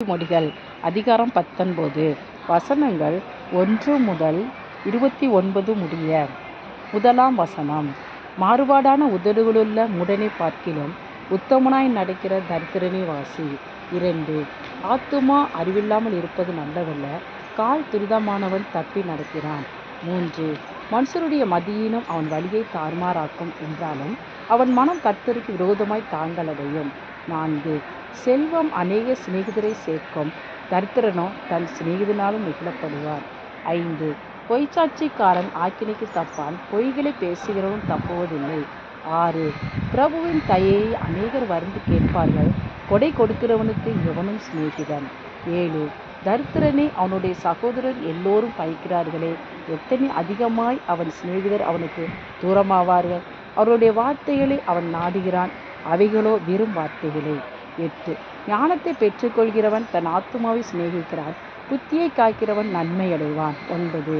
மொழிகள். அதிகாரம் பத்தொன்பது. வசனங்கள் ஒன்று முதல் இருபத்தி ஒன்பது முடிய. முதலாம் வசனம். மாறுபாடான உதடுகளுள்ள முடனை பார்க்கிலும் உத்தமனாய் நடக்கிற தரித்திரனை வாசி இரண்டு. ஆத்துமா அறிவில்லாமல் இருப்பது நல்லதல்ல. கால் துரிதமானவன் தப்பி நடக்கிறான். மூன்று. மனுஷருடைய மதியினும் அவன் வழியை தார்மாறாக்கும் என்றாலும் அவன் மனம் கர்த்தருக்கு விரோதமாய் தாங்களடையும். நான்கு. செல்வம் அநேக சிநேகிதரை சேர்க்கும். தரித்திரனோ தன் சிநேகிதனாலும் நெகிழப்படுவார். ஐந்து. பொய்ச்சாட்சிக்காரன் ஆக்கினைக்கு தப்பான். பொய்களை பேசுகிறவன் தப்புவதில்லை. ஆறு. பிரபுவின் தயையை அநேகர் வருந்து கேட்பார்கள். கொடை கொடுக்கிறவனுக்கு எவனும் சிநேகிதன். ஏழு. தரித்திரனை அவனுடைய சகோதரர் எல்லோரும் பயிக்கிறார்களே எத்தனை அதிகமாய் அவன் சிநேகிதர் அவனுக்கு தூரமாவார்கள். அவருடைய வார்த்தைகளை அவன் நாடுகிறான். அவைகளோ வெறும் வார்த்தைகளே. எட்டு. ஞானத்தை பெற்றுக்கொள்கிறவன் தன் ஆத்துமாவை சிநேகிக்கிறான். புத்தியை காக்கிறவன் நன்மை அடைவான். ஒன்பது.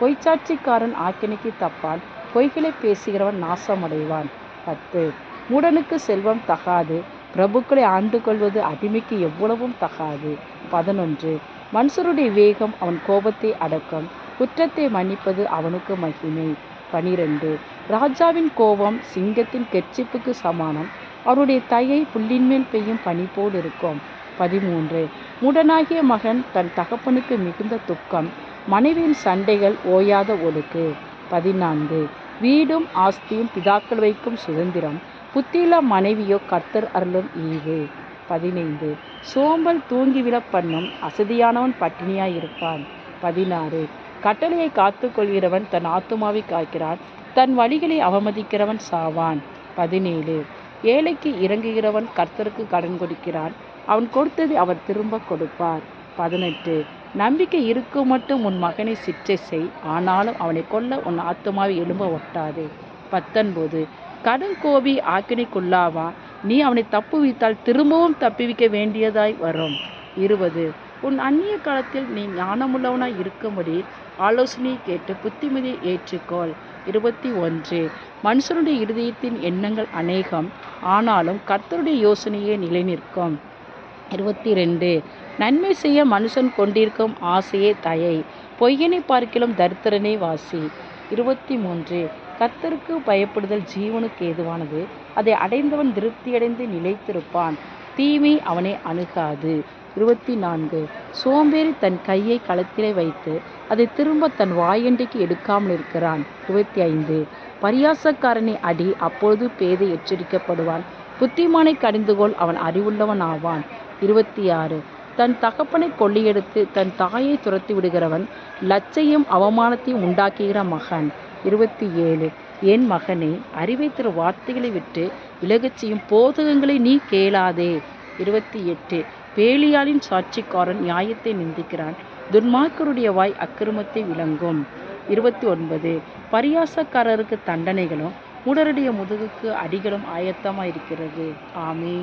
பொய்ச்சாட்சிக்காரன் ஆக்கினைக்கு தப்பான். பொய்களை பேசுகிறவன் நாசமடைவான் பத்து. மூடனுக்கு செல்வம் தகாது. பிரபுக்களை ஆண்டு கொள்வது அடிமைக்கு எவ்வளவும் தகாது. பதினொன்று. மனுஷருடைய வேகம் அவன் கோபத்தை அடக்கும். குற்றத்தை மன்னிப்பது அவனுக்கு மகிமை. பனிரெண்டு. ராஜாவின் கோபம் சிங்கத்தின் கெட்சிப்புக்கு சமானம். அவருடைய தயை புல்லின்மேல் பெய்யும் பனி போல் இருக்கும். பதிமூன்று. முடனாகிய மகன் தன் தகப்பனுக்கு மிகுந்த துக்கம். மனைவியின் சண்டைகள் ஓயாத ஒழுக்கு. பதினான்கு. வீடும் ஆஸ்தியும் பிதாக்கள் வைக்கும் சுதந்திரம். புத்தியில மனைவியோ கர்த்தர் அருளும் ஈவு. பதினைந்து. சோம்பல் தூங்கிவிட பண்ணும் அசதியானவன் பட்டினியாய் இருப்பான் பதினாறு. கட்டளையை காத்து கொள்கிறவன் தன் ஆத்துமாவை காக்கிறான். தன் வழிகளை அவமதிக்கிறவன் சாவான். பதினேழு. ஏழைக்கு இறங்குகிறவன் கர்த்தருக்கு கடன் கொடுக்கிறான். அவன் கொடுத்ததை அவர் திரும்ப கொடுப்பார். பதினெட்டு. நம்பிக்கை இருக்கும் மட்டும் உன் மகனை சிற்றை செய். ஆனாலும் அவனை கொல்ல உன் ஆத்மாவை எழும்ப ஒட்டாதே. பத்தொன்பது. கடன் கோபி ஆக்கினைக்குள்ளாவா? நீ அவனை தப்புவித்தால் திரும்பவும் தப்புவிக்க வேண்டியதாய் வரும். இருபது. உன் அந்நிய காலத்தில் நீ ஞானமுள்ளவனாய் இருக்கும்படி ஆலோசனையை கேட்டு புத்திமதியை ஏற்றுக்கொள். இருபத்தி ஒன்று. மனுஷனுடைய இருதயத்தின் எண்ணங்கள் அநேகம். ஆனாலும் கர்த்தருடைய யோசனையே நிலை நிற்கும் இருபத்தி ரெண்டு. நன்மை செய்ய மனுஷன் கொண்டிருக்கும் ஆசையே தயை. பொய்யனை பார்க்கிலும் தரித்திரனே வாசி. இருபத்தி மூன்று. கர்த்தருக்கு பயப்படுதல் ஜீவனுக்கு ஏதுவானது. அதை அடைந்தவன் திருப்தியடைந்து நிலைத்திருப்பான். தீமை அவனை அணுகாது. இருபத்தி நான்கு. சோம்பேறி தன் கையை களத்திலே வைத்து அதை திரும்ப தன் வாயண்டைக்கு எடுக்காமல் இருக்கிறான். இருபத்தி ஐந்து. பரியாசக்காரனை அடி அப்பொழுது பேதை எச்சரிக்கப்படுவான். புத்திமானை கடிந்துகொள் அவன் அறிவுள்ளவன் ஆவான் இருபத்தி ஆறு. தன் தகப்பனை கொள்ளையெடுத்து தன் தாயை துரத்தி விடுகிறவன் லச்சையும் அவமானத்தையும் உண்டாக்குகிற மகன். இருபத்தி ஏழு. என் மகனே அறிவை திரு வார்த்தைகளை விட்டு விலகச் செய்யும் போதகங்களை நீ கேளாதே. இருபத்தி எட்டு. பேலியாளின் சாட்சிக்காரன் நியாயத்தை நிந்திக்கிறான். துன்மார்க்கருடைய வாய் அக்கிரமத்தை விளங்கும். இருபத்தி ஒன்பது. பரியாசக்காரருக்கு தண்டனைகளும் மூடருடைய முதுகுக்கு அடிகளும் ஆயத்தமாயிருக்கிறது. ஆமே